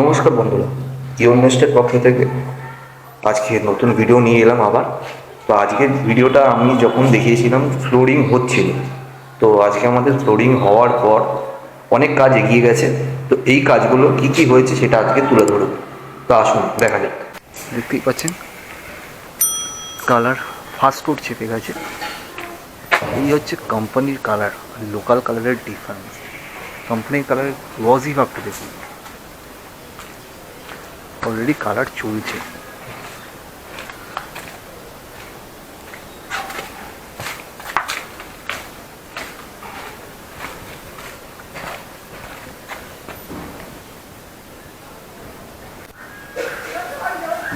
নমস্কার বন্ধুরা ইউনেস্টের পক্ষ থেকে আজকে নতুন ভিডিও নিয়ে এলাম আবার। তো আজকের ভিডিওটা আমি যখন দেখিয়েছিলাম ফ্লোরিং হচ্ছিল। তো আজকে আমাদের ফ্লোরিং হওয়ার পর অনেক কাজ এগিয়ে গেছে। তো এই কাজগুলো কি কি হয়েছে সেটা আজকে তুলে ধরব। তো আসুন, দেখা যাক। দেখতেই পাচ্ছেন? কালার ফার্স্ট ফুড চেপে গেছে এই হচ্ছে কোম্পানির কালার লোকাল কালারের ডিফারেন্স কোম্পানির কালারের ওয়াজি ভাবটা দেখুন অলরেডি কালার চলছে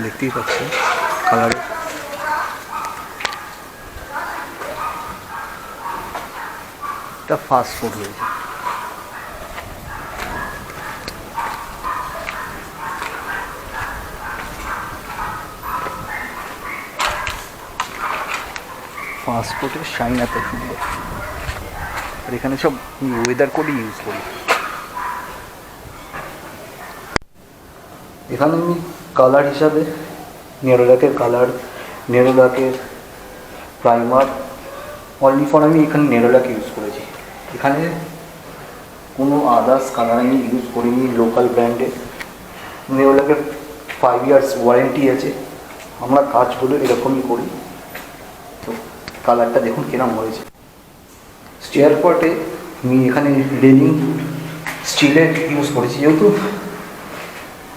দেখতেই পাচ্ছেন কালার এটা ফাস্ট ফুড হয়েছে পাসপোর্টের শাইন এত সুন্দর। আর এখানে সব ওয়েদার কোডই ইউজ করি। এখানে আমি কালার হিসাবে নেরোলাকের কালার নেরোলাকের প্রাইমার অনলি ফর আমি এখানে নেরোলাক ইউজ করেছি। এখানে কোনো আদার্স কালার আমি ইউজ করিনি লোকাল ব্র্যান্ডে নেরোলাকের ফাইভ ইয়ার্স ওয়ারেন্টি আছে। আমরা কাজগুলো এরকমই করি। কালারটা দেখুন কিরম হয়েছে। স্টেয়ার পটে আমি এখানে রেলিং স্টিলের ইউজ করেছি। যেহেতু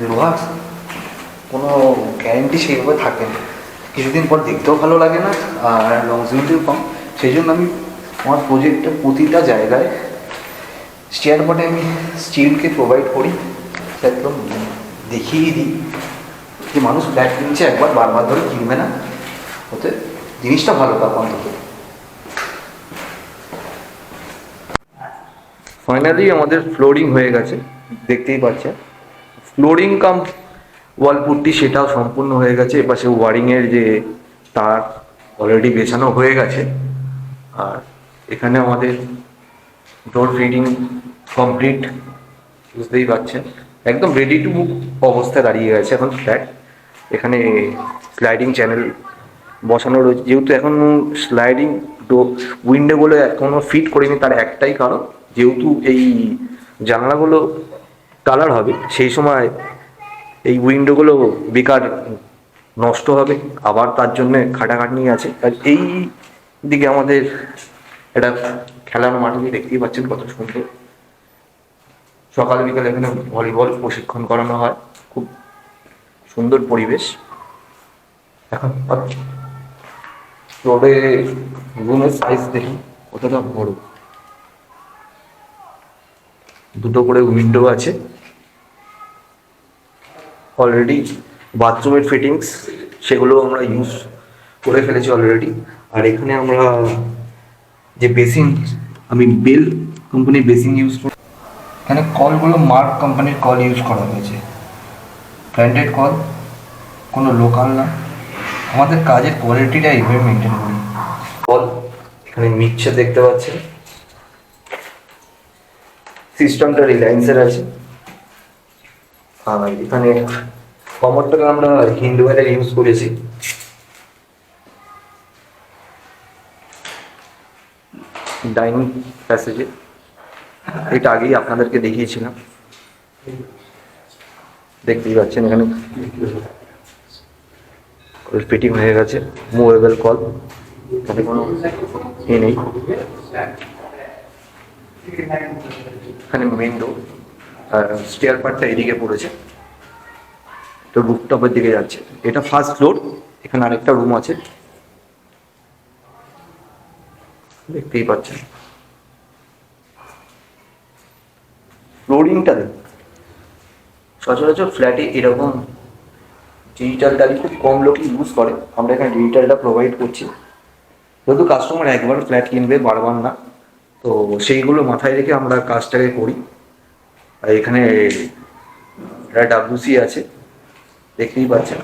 লোহার কোনো গ্যারেন্টি সেইভাবে থাকে না। কিছুদিন পর দেখতেও ভালো লাগে না আর লংজিভিটিও কম। সেই জন্য আমি আমার প্রজেক্টে প্রতিটা জায়গায় স্টেয়ার পটে আমি স্টিলকে প্রোভাইড করি। একদম দেখিয়ে দিই। যে মানুষ ফ্ল্যাট কিনছে, একবার বারবার ধরে কিনবে না। ওতে জিনিসটা ভালো পাক অন্তত ফাইনালি আমাদের ফ্লোরিং হয়ে গেছে, দেখতেই পাচ্ছেন। ফ্লোরিং কাম ওয়াল পুট্টি সেটাও সম্পূর্ণ হয়ে গেছে। এপাশে ওয়ারিংয়ের যে তার অলরেডি বেছানো হয়ে গেছে। আর এখানে আমাদের ডোর ফিটিং কমপ্লিট বুঝতেই পারছেন একদম রেডি টু অবস্থায় দাঁড়িয়ে গেছে এখন ফ্ল্যাট এখানে স্লাইডিং চ্যানেল বসানো রয়েছে। যেহেতু এখন স্লাইডিং উইন্ডোগুলো এখনও ফিট করিনি তার একটাই কারণ, যেহেতু এই জানালাগুলো কালার হবে, সেই সময় এই উইন্ডোগুলো বেকার নষ্ট হবে, আবার তার জন্য খাটাখাটনি আছে। আর এই দিকে আমাদের একটা খেলার মাঠে দেখতেই পাচ্ছেন কত সুন্দর। সকাল বিকাল এখানে ভলিবল প্রশিক্ষণ করানো হয়, খুব সুন্দর পরিবেশ। এখন রোডে রুমের সাইজ দেখি, কতটা বড়। দুটো করে উইন্ডো আছে। অলরেডি বাথরুমের ফিটিংস সেগুলো আমরা ইউজ করে ফেলেছি অলরেডি আর এখানে আমরা যে বেসিন আমি বেল কোম্পানির বেসিন ইউজ করি এখানে কলগুলো মার্ক কোম্পানির কল ইউজ করা হয়েছে। ব্র্যান্ডেড কল কোনো লোকাল না। আমাদের কাজের কোয়ালিটিটা এইভাবে মেনটেন করি। কল এখানে মিক্সচার দেখতে পাচ্ছেন। সিস্টেমটা রিলায়েন্সের আছে। আর এখানে কমরটাকে আমরা হিন্দু হিন্দুওয়ারের ইউজ করেছি। ডাইনিং প্যাসেজে এটা আগেই আপনাদেরকে দেখিয়েছিলাম। দেখতেই পাচ্ছেন এখানে। ফিটিং হয়ে গেছে। মুভেবল কল। এখানে কোনো এ নেই। এখানে মেন ডোর স্টেয়ার পার্টটা এদিকে পড়েছে। তো রুফটপের দিকে যাচ্ছে। এটা ফার্স্ট ফ্লোর এখানে আরেকটা রুম আছে। দেখতেই পাচ্ছেন। ফ্লোরিংটা সচরাচর ফ্ল্যাটে এরকম ডিজিটাল ডালি খুব কম লোকই ইউজ করে। আমরা এখানে ডিজিটালটা প্রোভাইড করছি। যেহেতু কাস্টমার একবার ফ্ল্যাট কিনবে, বারবার না, তো সেইগুলো মাথায় রেখে আমরা কাজটাকে করি। আর এখানে একটা ডাব্লিউসি আছে, দেখতেই পাচ্ছেন।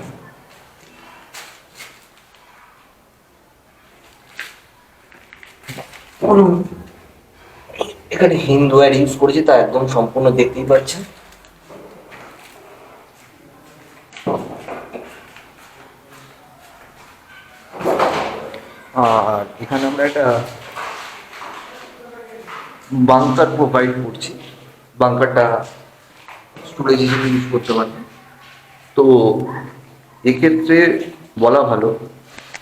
এখানে হিন্দু অ্যাড ইউজ করেছি তা একদম সম্পূর্ণ দেখতেই পাচ্ছেন আর এখানে আমরা একটা বাংকার প্রোভাইড করছি। বাংকারটা স্টোরেজ হিসেবে ইউজ করতে পারেন তো এক্ষেত্রে বলা ভালো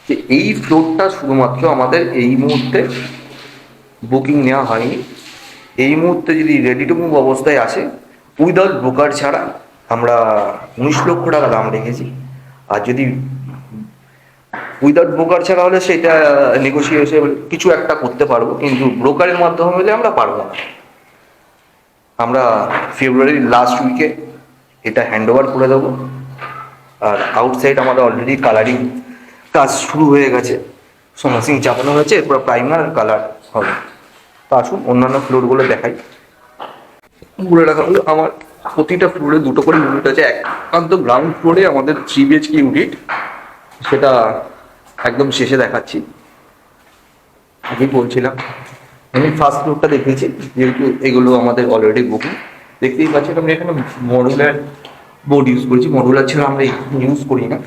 যে এই ফ্লোরটা শুধুমাত্র আমাদের এই মুহূর্তে বুকিং নেওয়া হয়নি। এই মুহূর্তে যদি রেডি টু মুভ অবস্থায় আসে, উইদাউট ব্রোকার ছাড়া আমরা উনিশ লক্ষ টাকা দাম রেখেছি। আর যদি উইদাউট ব্রোকার ছাড়া হলে সেটা নেগোসিয়েশন কিছু একটা করতে পারব, কিন্তু ব্রোকারের মাধ্যমে হলে আমরা পারব না। আমরা ফেব্রুয়ারির লাস্ট উইকে এটা হ্যান্ড ওভার করে দেবো। আর আউটসাইড আমাদের অলরেডি কালারিং কাজ শুরু হয়ে গেছে। সোনাসিং চাপানো হয়েছে, এরপর প্রাইমার কালার হবে। তো আসুন অন্যান্য ফ্লোরগুলো দেখাই। বলে রাখা হলো, আমার প্রতিটা ফ্লোরে দুটো করে ইউনিট আছে। একান্ত গ্রাউন্ড ফ্লোরে আমাদের থ্রি বিএচকে ইউনিট সেটা একদম শেষে দেখাচ্ছি। আগেই বলছিলাম, আমি ফার্স্ট ফ্লোরটা দেখেছি যেহেতু এগুলো আমাদের অলরেডি বুকিং দেখতেই পাচ্ছেন আমি এখানে মডুলার বোর্ড ইউজ করেছি। মডুলার ছিল আমরা ইউজ করি না।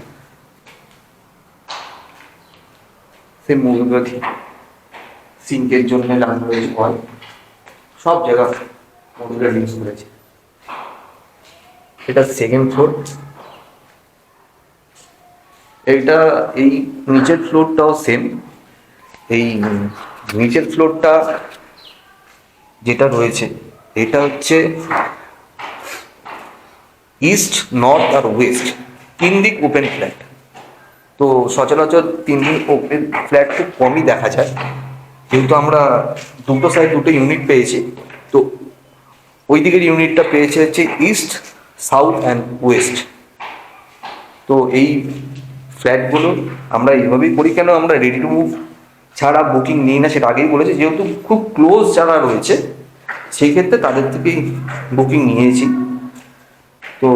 সে মডুলার সিঙ্কের জন্য লাগানো কল সব জায়গা মডুলার ইউজ করেছি। এটা সেকেন্ড ফ্লোর এইটা এই নিচের ফ্লোরটাও সেম এই নিচের ফ্লোরটা যেটা রয়েছে, এটা হচ্ছে ইস্ট নর্থ আর ওয়েস্ট তিন দিক ওপেন ফ্ল্যাট তো সচরাচর তিন দিক ওপেন ফ্ল্যাট খুব কমই দেখা যায়। যেহেতু আমরা দুটো সাইড দুটো ইউনিট পেয়েছি, তো ওই দিকের ইউনিটটা পেয়েছে হচ্ছে ইস্ট সাউথ অ্যান্ড ওয়েস্ট তো এই ফ্ল্যাটগুলো আমরা এইভাবেই করি। কেন আমরা রেডি টু মুভ ছাড়া বুকিং নিই না, সেটা আগেই বলেছি। যেহেতু খুব ক্লোজ যারা রয়েছে, সেই ক্ষেত্রে তাদের থেকেই বুকিং নিয়েছি। তো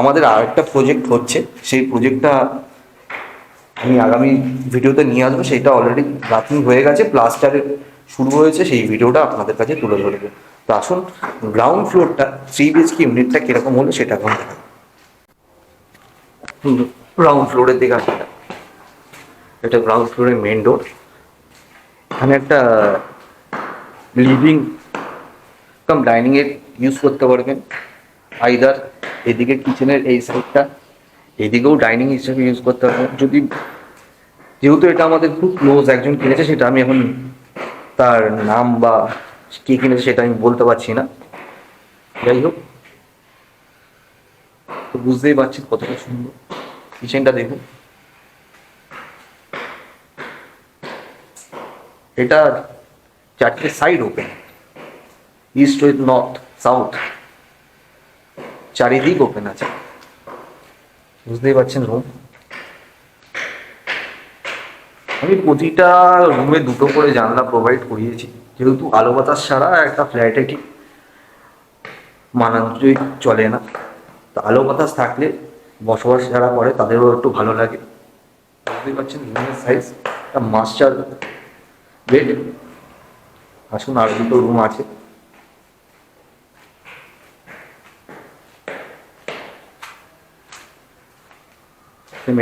আমাদের আর একটা প্রজেক্ট হচ্ছে। সেই প্রজেক্টটা আমি আগামী ভিডিওতে নিয়ে আসব। সেটা অলরেডি রাতিং হয়ে গেছে। প্লাস্টারের শুরু হয়েছে। সেই ভিডিওটা আপনাদের কাছে তুলে ধরবো। তো আসুন গ্রাউন্ড ফ্লোরটা থ্রি বিএচকে ইউনিটটা কীরকম হলো সেটা এখন দেখাবো গ্রাউন্ড ফ্লোরের দিকে আসা। এটা গ্রাউন্ড ফ্লোরের মেন ডোর এখানে একটা লিভিং কাম ডাইনিং এর ইউজ করতে পারবেন। আইদার এদিকে কিচেনের এই সাইডটা এদিকেও ডাইনিং হিসেবে ইউজ করতে পারবেন। যদি, যেহেতু এটা আমাদের খুব ক্লোজ একজন কিনেছে, সেটা আমি এখন তার নাম বা কে কিনেছে সেটা আমি বলতে পারছি না। যাই হোক, তো বুঝতেই পারছি কতটা সুন্দর। কিচেনটা দেখুন। এটা চারটে side open east with north south চারিদিক ওপেন আছে। বুঝতেই পারছেন রুম আমি প্রতিটা রুমে দুটো করে জানলা প্রোভাইড করিয়েছি। যেহেতু আলো বাতাস ছাড়া একটা ফ্ল্যাটে ঠিক মানানসই চলে না। তো আলো বাতাস থাকলে বসবাস যারা করে তাদেরও একটু ভালো লাগে। বুঝতেই পারছেন রুমের সাইজ একটা মাস্টার বেড আসুন, আর দুটো রুম আছে।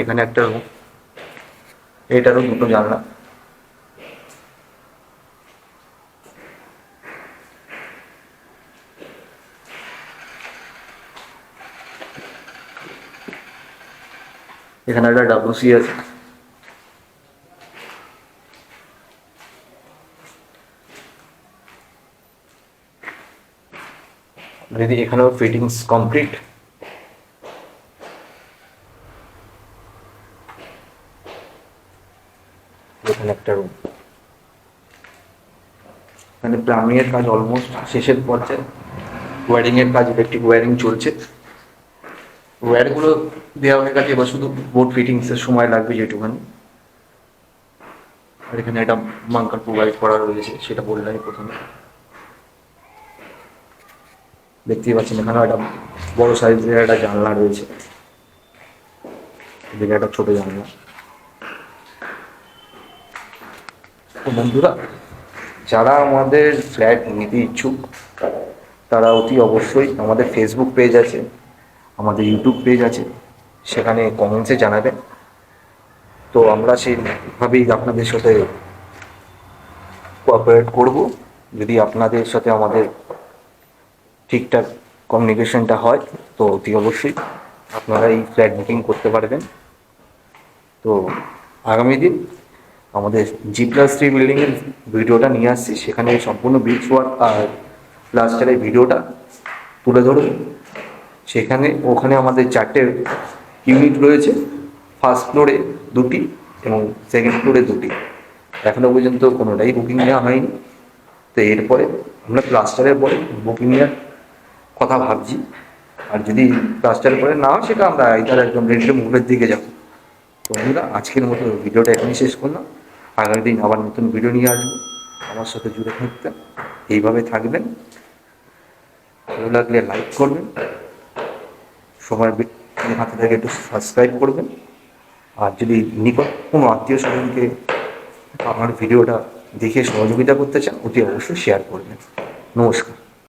এখানে একটা রুম এটারও দুটো জানলা। এখানে একটা ডাব্লুসি আছে। যদি এখানেও ফিটিংস কমপ্লিট এখানে একটা রুম এখানে প্লাম্বিং এর কাজ অলমোস্ট শেষের পর্যায়ে ওয়ারিং এর কাজ ইলেকট্রিক ওয়ারিং চলছে। ওয়্যারগুলো দেওয়া হয়ে গেছে, এবার শুধু বোর্ড ফিটিংস এর সময় লাগবে যেটুখানি। আর এখানে একটা মাঙ্কার প্রোভাইড করা রয়েছে, সেটা বললাম প্রথমে। দেখতেই পাচ্ছেন এখানে একটা বড় সাইজের একটা জানলা রয়েছে। এদিকে একটা ছোট জানলা। তো বন্ধুরা, যারা আমাদের ফ্ল্যাট নিতে ইচ্ছুক, তারা অতি অবশ্যই আমাদের ফেসবুক পেজ আছে। আমাদের ইউটিউব পেজ আছে, সেখানে কমেন্টসে জানাবেন। তো আমরা সেইভাবেই আপনাদের সাথে কোঅপারেট করব। যদি আপনাদের সাথে আমাদের ঠিকঠাক কমিউনিকেশনটা হয়, তো অতি অবশ্যই আপনারা এই ফ্ল্যাট বুকিং করতে পারবেন। তো আগামী দিন আমাদের জি প্লাস থ্রি বিল্ডিংয়ের ভিডিওটা নিয়ে আসছি। সেখানে সম্পূর্ণ ব্রিজ ওয়ার্ক আর প্লাস্টারের ভিডিওটা তুলে ধরব সেখানে ওখানে আমাদের চারটে ইউনিট রয়েছে। ফার্স্ট ফ্লোরে দুটি এবং সেকেন্ড ফ্লোরে দুটি। এখনও পর্যন্ত কোনোটাই বুকিং নেওয়া হয়নি। তো এরপরে আমরা প্লাস্টারের পরে বুকিং নেওয়ার কথা ভাবছি। আর যদি প্লাস্টারের পরে না হয় সেটা আমরা ইধার একদম রেন্টের মুভের দিকে যাব। তো বন্ধুরা, আজকের মতো ভিডিওটা এখানেই শেষ করলাম। আগামী দিন আবার নতুন ভিডিও নিয়ে আসব। আমার সাথে জুড়ে থাকতেন এইভাবে থাকবেন। ভালো লাগলে লাইক করবেন। সময় হাতে থেকে একটু সাবস্ক্রাইব করবেন। আর যদি নিকট কোনো আত্মীয় স্বজনকে আমার ভিডিওটা দেখে সহযোগিতা করতে চান অতি অবশ্যই শেয়ার করবেন। নমস্কার।